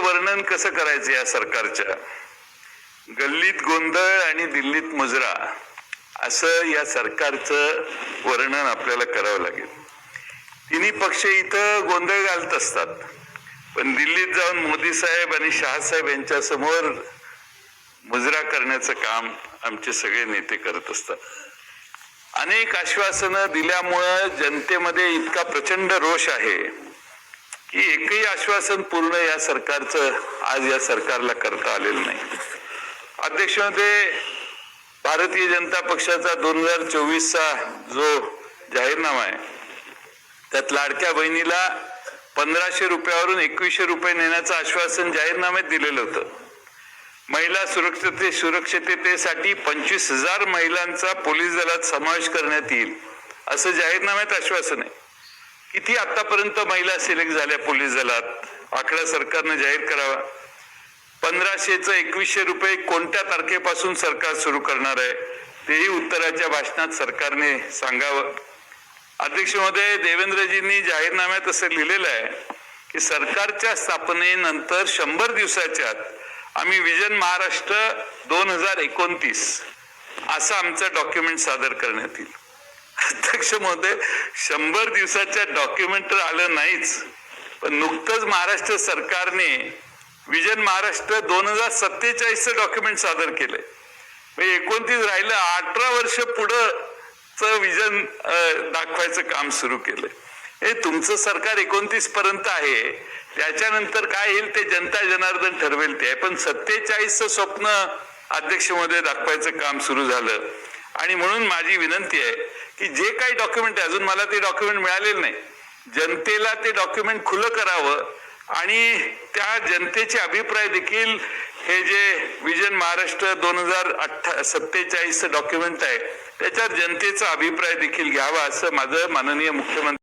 वर्णन कसं करायचं या सरकारच्या गल्लीत गोंधळ आणि दिल्लीत मुजरा असं या सरकारचं वर्णन आपल्याला करावं लागेल. तिन्ही पक्ष इथं गोंधळ घालत असतात. पण दिल्लीत जाऊन मोदी साहेब आणि शहासाहेब यांच्या समोर मुजरा करण्याचं काम आमचे सगळे नेते करत असतात. अनेक आश्वासनं दिल्यामुळं जनतेमध्ये इतका प्रचंड रोष आहे. की एकही आश्वासन पूर्ण या सरकारचं आज या सरकारला करता आलेलं नाही. अध्यक्ष भारतीय जनता पक्षाचा दोन हजार चोवीसचा जो जाहीरनामा आहे त्यात लाडक्या बहिणीला पंधराशे रुपयावरून एकवीसशे रुपये नेण्याचं आश्वासन जाहीरनाम्यात दिलेलं होतं. महिला सुरक्षते सुरक्षिततेसाठी पंचवीस हजार महिलांचा पोलीस दलात समावेश करण्यात येईल असं जाहीरनाम्यात आश्वासन आहे. किती आतापर्यंत महिला सिलेक्ट झाल्या पोलीस दलात? आकडा सरकारनं जाहीर करावा. पंधराशेचं एकवीसशे रुपये कोणत्या तारखेपासून सरकार सुरू करणार आहे? तेही उत्तराच्या भाषणात सरकारने सांगावं. अध्यक्ष महोदय देवेंद्रजींनी जाहीरनाम्यात असं लिहिलेलं आहे की सरकारच्या स्थापनेनंतर शंभर दिवसाच्या आम्ही विजन महाराष्ट्र दोन हजार एकोणतीस असं आमचं डॉक्युमेंट सादर करण्यात येईल. अध्यक्ष महोदय शंभर दिवसाच्या डॉक्युमेंट तर आलं नाहीच. पण नुकतंच महाराष्ट्र सरकारने विजन महाराष्ट्र दोन हजार सत्तेचाळीसचं डॉक्युमेंट सादर केलंय. एकोणतीस राहिलं अठरा वर्ष पुढं विजन दाखवायचं काम सुरू केलंय. हे तुमचं सरकार एकोणतीस पर्यंत आहे. त्याच्यानंतर काय येईल ते जनता जनार्दन ठरवेल ते. पण सत्तेचाळीसचं स्वप्न अध्यक्षमध्ये दाखवायचं काम सुरू झालं. आणि म्हणून माझी विनंती आहे की जे काही डॉक्युमेंट आहे अजून मला ते डॉक्युमेंट मिळालेलं नाही. जनतेला ते डॉक्युमेंट खुलं करावं आणि त्या जनतेचे अभिप्राय देखील हे जे विजन महाराष्ट्र दोन हजार अठ्ठा सत्तेचाळीसचं डॉक्युमेंट आहे त्याच्यावर जनतेचा अभिप्राय देखील घ्यावा असं माझं माननीय मुख्यमंत्री